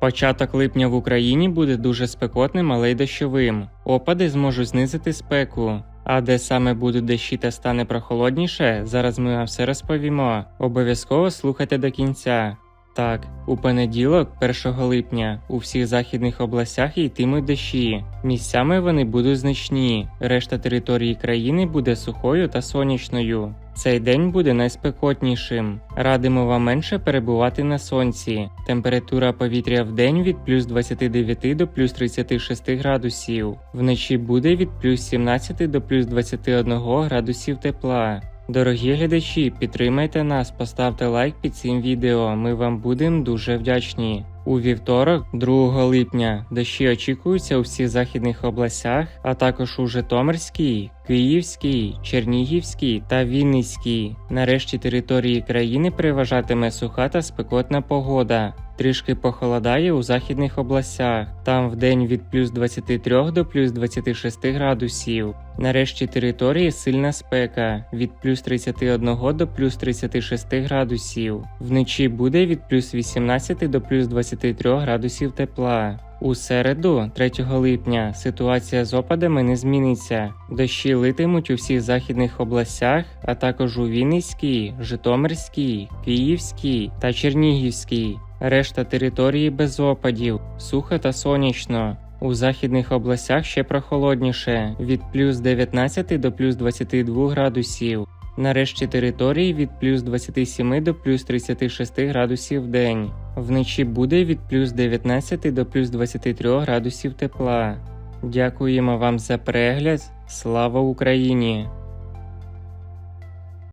Початок липня в Україні буде дуже спекотним, але й дощовим. Опади зможуть знизити спеку. А де саме будуть дощі та стане прохолодніше, зараз ми вам все розповімо. Обов'язково слухайте до кінця. Так, у понеділок, 1 липня, у всіх західних областях йтимуть дощі. Місцями вони будуть значні. Решта території країни буде сухою та сонячною. Цей день буде найспекотнішим. Радимо вам менше перебувати на сонці. Температура повітря в день від плюс 29 до плюс 36 градусів. Вночі буде від плюс 17 до плюс 21 градусів тепла. Дорогі глядачі, підтримайте нас, поставте лайк під цим відео. Ми вам будемо дуже вдячні. У вівторок, 2 липня, дощі очікуються у всіх західних областях, а також у Житомирській, Київській, Чернігівській та Вінницькій. Нарешті території країни переважатиме суха та спекотна погода. Трішки похолодає у західних областях. Там в день від плюс 23 до плюс 26 градусів. Нарешті території сильна спека від плюс 31 до плюс 36 градусів. Вночі буде від плюс 18 до плюс 23 градусів тепла. У середу, 3 липня, ситуація з опадами не зміниться. Дощі литимуть у всіх західних областях, а також у Вінницькій, Житомирській, Київській та Чернігівській. Решта території без опадів, сухо та сонячно. У західних областях ще прохолодніше від плюс 19 до плюс 22 градусів. Нарешті території від плюс 27 до плюс 36 градусів в день. Вночі буде від плюс 19 до плюс 23 градусів тепла. Дякуємо вам за перегляд. Слава Україні!